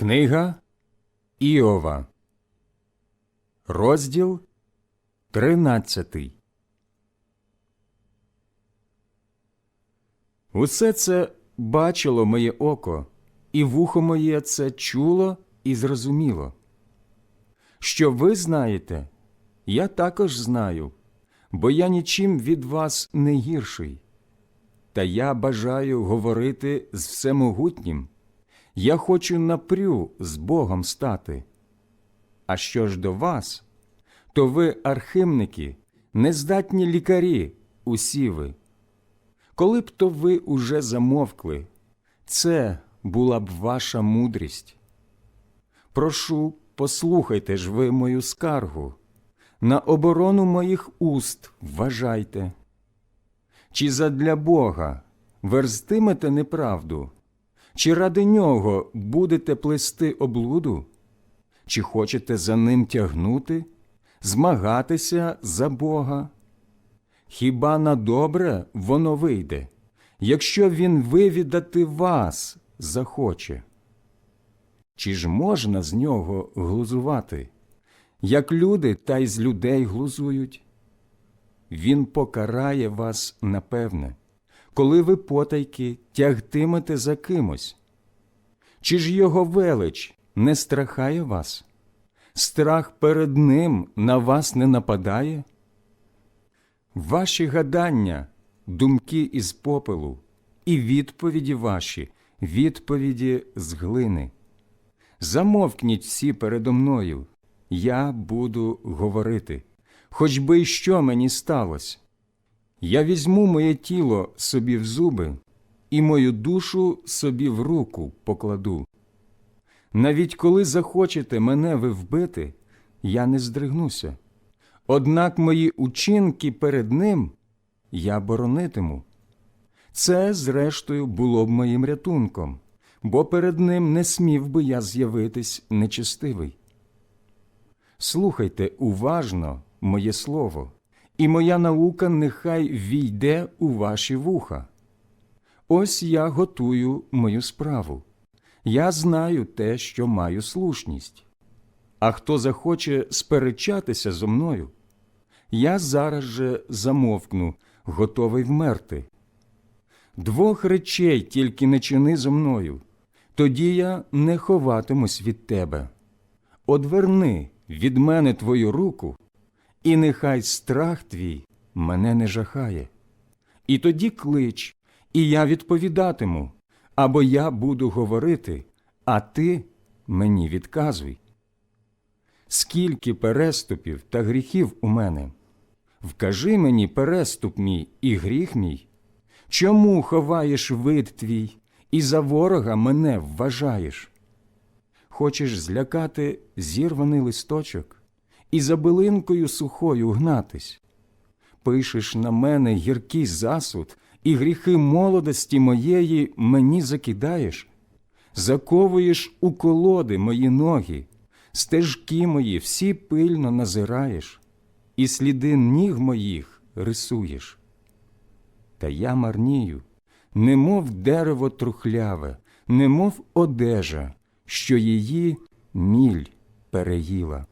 Книга Іова, розділ 13 Усе це бачило моє око, і вухо моє це чуло і зрозуміло. Що ви знаєте, я також знаю, бо я нічим від вас не гірший. Та я бажаю говорити з всемогутнім. Я хочу напрю з Богом стати. А що ж до вас, то ви, архимники, нездатні лікарі, усі ви. Коли б то ви уже замовкли, це була б ваша мудрість. Прошу, послухайте ж ви мою скаргу, на оборону моїх уст вважайте. Чи задля Бога верзтимете неправду? Чи ради нього будете плести облуду? Чи хочете за ним тягнути, змагатися за Бога? Хіба на добре воно вийде, якщо він вивідати вас захоче? Чи ж можна з нього глузувати, як люди та й з людей глузують? Він покарає вас напевне, коли ви потайки тягтимете за кимось. Чи ж його велич не страхає вас? Страх перед ним на вас не нападає? Ваші гадання думки із попелу, і відповіді ваші відповіді з глини. Замовкніть всі передо мною, я буду говорити, хоч би й що мені сталося. Я візьму моє тіло собі в зуби і мою душу собі в руку покладу. Навіть коли захочете мене ви вбити, я не здригнуся. Однак мої учинки перед ним я боронитиму. Це, зрештою, було б моїм рятунком, бо перед ним не смів би я з'явитись нечестивий. Слухайте уважно моє слово, і моя наука нехай війде у ваші вуха. Ось я готую мою справу. Я знаю те, що маю слушність. А хто захоче сперечатися зо мною, я зараз же замовкну, готовий вмерти. Двох речей тільки не чини зо мною, тоді я не ховатимусь від тебе. Одверни від мене твою руку, і нехай страх твій мене не жахає. І тоді клич, і я відповідатиму, або я буду говорити, а ти мені відказуй. Скільки переступів та гріхів у мене? Вкажи мені переступ мій і гріх мій. Чому ховаєш вид твій і за ворога мене вважаєш? Хочеш злякати зірваний листочок і за билинкою сухою гнатись? Пишеш на мене гіркий засуд, і гріхи молодості моєї мені закидаєш, заковуєш у колоди мої ноги, стежки мої всі пильно назираєш, і сліди ніг моїх рисуєш. Та я марнію, немов дерево трухляве, немов одежа, що її міль переїла.